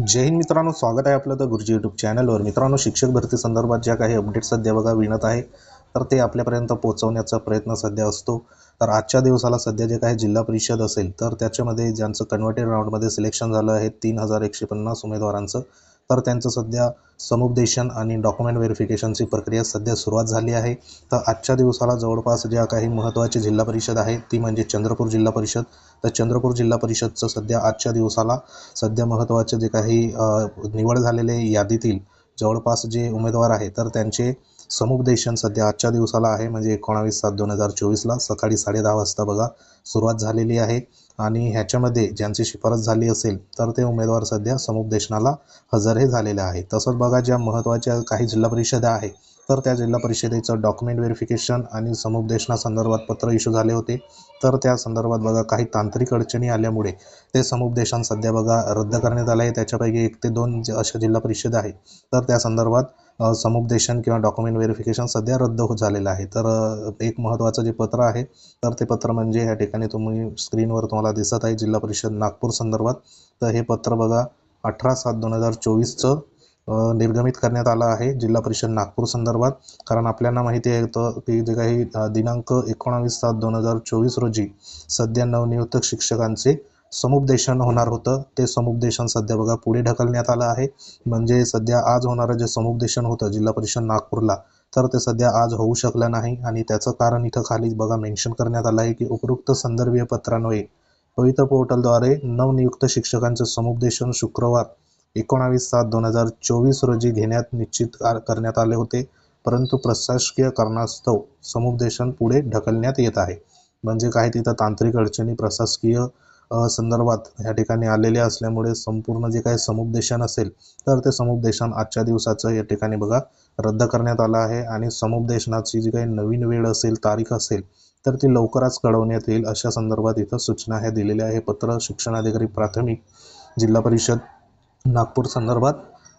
जय हिंद मित्रांनो स्वागत आहे आपलं तर गुरुजी यूट्यूब चॅनलवर मित्रांनो शिक्षक भरती संदर्भात ज्या काही अपडेट सध्या बघा विणत आहे. तर ते आपल्यापर्यंत पोहोचवण्याचा प्रयत्न सध्या असतो. तर आजच्या दिवसाला सध्या जे काही जिल्हा परिषद असेल तर त्याच्यामध्ये ज्यांचं कन्व्हर्टेड राऊंडमध्ये सिलेक्शन झालं आहे तीन हजार एकशे पन्नास उमेदवारांचं. तर त्यांचं सध्या समुपदेशन आणि डॉक्युमेंट व्हेरिफिकेशनची प्रक्रिया सध्या सुरुवात झाली आहे. तर आजच्या दिवसाला जवळपास ज्या काही महत्त्वाची जिल्हा परिषद आहे ती म्हणजे चंद्रपूर जिल्हा परिषद. तर चंद्रपूर जिल्हा परिषदचं सध्या आजच्या दिवसाला सध्या महत्त्वाचे जे काही निवड झालेले यादीतील जवळपास जे उमेदवार आहे तर त्यांचे समुपदेशन सध्या आजच्या दिवसाला आहे म्हणजे एकोणावीस सात दोन हजार चोवीसला सकाळी साडेदहा वाजता बघा सुरुवात झालेली आहे. आणि ह्याच्यामध्ये ज्यांची शिफारस झाली असेल तर ते उमेदवार सध्या समुपदेशनाला हजर हे झालेले आहे. तसंच बघा ज्या महत्त्वाच्या काही जिल्हा परिषदा आहे तर त्या जिल्हा परिषदेचं डॉक्युमेंट व्हेरिफिकेशन आणि समुपदेशनासंदर्भात पत्र इश्यू झाले होते. तर त्या संदर्भात बघा काही तांत्रिक अडचणी आल्यामुळे ते समुपदेशन सध्या बघा रद्द करण्यात आलं आहे त्याच्यापैकी एक ते दोन अशा जिल्हा परिषद आहे. तर त्या संदर्भात समुपदेशन किंवा डॉक्युमेंट व्हेरिफिकेशन सध्या रद्द होत झालेलं आहे. तर एक महत्त्वाचं जे पत्र आहे तर ते पत्र म्हणजे या ठिकाणी तुम्ही स्क्रीनवर तुम्हाला दिसत आहे जिल्हा परिषद नागपूर संदर्भात. तर हे पत्र बघा अठरा सात दोन हजार चोवीसचं निर्गमित करण्यात आलं आहे जिल्हा परिषद नागपूर संदर्भात. कारण आपल्याला माहिती आहे तर की जे काही दिनांक एकोणावीस सात दोन हजार चोवीस रोजी सध्या नवनियुक्त शिक्षकांचे समुपदेशन होणार होतं. ते समुपदेशन सध्या बघा पुढे ढकलण्यात आलं आहे. म्हणजे सध्या आज होणारं जे समुपदेशन होतं जिल्हा परिषद नागपूरला तर ते सध्या आज होऊ शकलं नाही. आणि त्याचं कारण इथं खाली बघा मेन्शन करण्यात आलं आहे की उपरोक्त संदर्भीय पत्रान्वये पवित्र पोर्टलद्वारे नवनियुक्त शिक्षकांचे समुपदेशन शुक्रवार एकोणावीस सात दोन हजार चोवीस रोजी घेण्यात निश्चित करण्यात आले होते. परंतु प्रशासकीय कारणास्तव समुपदेशन पुढे ढकलण्यात येत आहे. म्हणजे काही तिथं तांत्रिक अडचणी प्रशासकीय संदर्भात या ठिकाणी आलेल्या असल्यामुळे संपूर्ण जे काही समुपदेशन असेल तर ते समुपदेशन आजच्या दिवसाचं या ठिकाणी बघा रद्द करण्यात आलं आहे. आणि समुपदेशनाची जी काही नवीन वेळ असेल तारीख असेल तर ती लवकरच कळवण्यात येईल. अशा संदर्भात इथं सूचना ह्या दिलेल्या आहे पत्र शिक्षणाधिकारी प्राथमिक जिल्हा परिषद नागपूर संदर्भात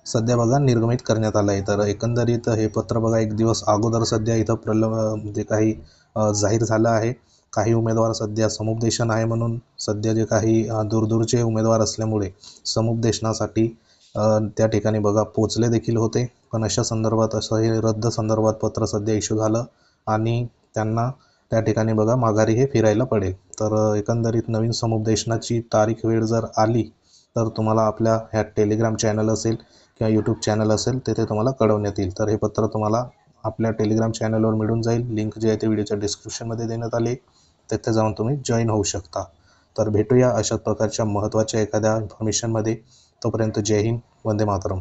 सध्या बघा निर्गमित करण्यात आलं आहे तर एकंदरीत हे पत्र बघा एक दिवस अगोदर सध्या इथं प्रल जे काही जाहीर झालं आहे. काही उमेदवार सध्या समुपदेशन आहे म्हणून सध्या जे काही दूरदूरचे उमेदवार असल्यामुळे समुपदेशनासाठी त्या ठिकाणी बघा पोचले देखील होते. पण अशा संदर्भात असं हे रद्द संदर्भात पत्र सध्या इश्यू झालं आणि त्यांना त्या ठिकाणी बघा माघारी हे फिरायला पडेल. तर एकंदरीत नवीन समुपदेशनाची तारीख वेळ जर आली तर तुम्हाला आपल्या ह्या टेलिग्राम चॅनल असेल किंवा यूट्यूब चॅनल असेल तेथे तुम्हाला कळवण्यात येईल तर हे पत्र तुम्हाला आपल्या टेलिग्राम चॅनलवर मिळून जाईल. लिंक जी आहे ते व्हिडिओच्या डिस्क्रिप्शनमध्ये देण्यात आली तेथे जाऊन तुम्ही जॉईन होऊ शकता. तर भेटूया अशा प्रकारच्या महत्त्वाच्या एखाद्या इन्फॉर्मेशनमध्ये तोपर्यंत जय हिंद वंदे मातरम.